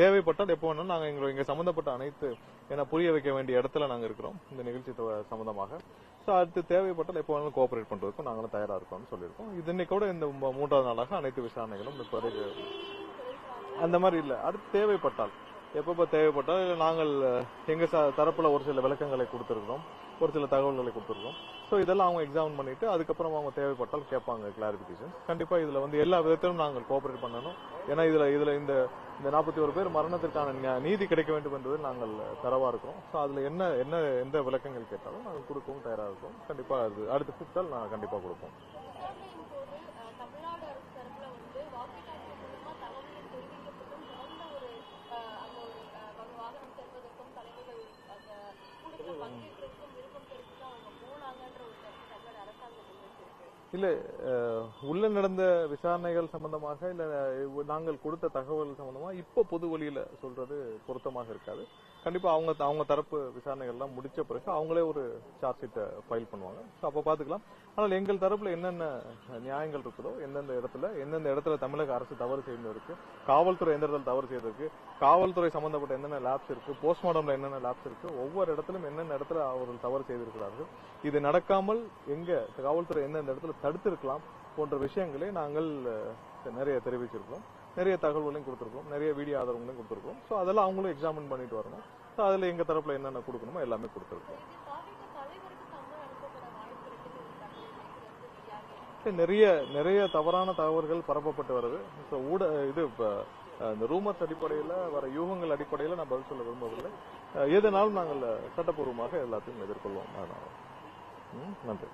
தேவைப்பட்டால் எப்போ வேணாலும் நாங்கள் எங்களை இங்கே சம்மந்தப்பட்ட அனைத்து ஏன்னா புரிய வைக்க வேண்டிய இடத்துல நாங்கள் இருக்கிறோம் இந்த நிகழ்ச்சி சம்மந்தமாக ஸோ அடுத்து தேவைப்பட்டால் எப்போ வேணாலும் கோஆபரேட் பண்ணுறதுக்கும் நாங்களும் தயாராக இருக்கோம்னு சொல்லியிருக்கோம். இது இன்னைக்கு கூட இந்த மூன்றாவது நாளாக அனைத்து விசாரணைகளும் அந்த மாதிரி இல்லை. அடுத்து தேவைப்பட்டால். எப்பப்போ தேவைப்பட்டால் இல்லை நாங்கள் எங்கள் எங்க ச- ஒரு சில விளக்கங்களை கொடுத்துருக்கிறோம். ஒரு சில தகவல்களை கொடுத்துருக்கோம் ஸோ இதெல்லாம் அவங்க எக்ஸாமின் பண்ணிட்டு அதுக்கப்புறம் அவங்க தேவைப்பட்டால் கேட்பாங்க கிளாரிஃபிகேஷன் கண்டிப்பாக இதில் வந்து எல்லா விதத்திலும் நாங்கள் கோஆபரேட் பண்ணணும். ஏன்னா இதில் இதில் இந்த இந்த நாற்பத்தி ஒரு பேர் மரணத்திற்கான நீதி கிடைக்க வேண்டும் என்பதில் நாங்கள் தரவாக இருக்கிறோம். ஸோ அதில் என்ன என்ன எந்த விளக்கங்கள் கேட்டாலும் நாங்கள் கொடுக்கவும் தயாராக இருக்கோம் கண்டிப்பாக அது அடுத்து கூப்பிட்டால் நான் கண்டிப்பாக கொடுப்போம். இல்ல உள்ள நடந்த விசாரணைகள் சம்பந்தமாக இல்ல நாங்கள் கொடுத்த தகவல் சம்பந்தமா இப்ப பொது வழியில சொல்றது பொருத்தமாக இருக்காது. கண்டிப்பா அவங்க அவங்க தரப்பு விசாரணைகள் எல்லாம் முடிச்ச பிறகு அவங்களே ஒரு சார்ஜ் ஷீட்டை ஃபைல் பண்ணுவாங்க. அப்ப பாத்துக்கலாம். ஆனால் எங்கள் தரப்புல என்னென்ன நியாயங்கள் இருக்குதோ எந்தெந்த இடத்துல எந்தெந்த இடத்துல தமிழக அரசு தவறு செய்திருக்கு காவல்துறை எந்த இடத்துல தவறு செய்திருக்கு காவல்துறை சம்பந்தப்பட்ட என்னென்ன லேப்ஸ் இருக்கு போஸ்ட்மார்டம்ல என்னென்ன லேப்ஸ் இருக்கு ஒவ்வொரு இடத்திலும் என்னென்ன இடத்துல அவர்கள் தவறு செய்திருக்கிறார்கள். இது நடக்காமல் எங்க காவல்துறை எந்தெந்த இடத்துல தடுத்திருக்கலாம் போன்ற விஷயங்களை நாங்கள் நிறைய தெரிவிச்சிருக்கோம் நிறைய தகவல்களையும் கொடுத்துருக்கோம் நிறைய வீடியோ ஆதரவுகளையும் கொடுத்துருக்கோம் ஸோ அதெல்லாம் அவங்களும் எக்ஸாமின் பண்ணிட்டு வரணும். ஸோ அதில் எங்கள் தரப்பில் என்னென்ன கொடுக்கணுமோ எல்லாமே கொடுத்துருக்கோம் நிறைய நிறைய தவறான தகவல்கள் பரப்பப்பட்டு வருது. ஸோ ஊட இது இந்த ரூமர்ஸ் அடிப்படையில் வர யூகங்கள் அடிப்படையில் நான் பதில் சொல்ல விரும்பவில்லை. எதனாலும் நாங்கள் சட்டப்பூர்வமாக எல்லாத்தையும் எதிர்கொள்வோம். அதனால. நன்றி.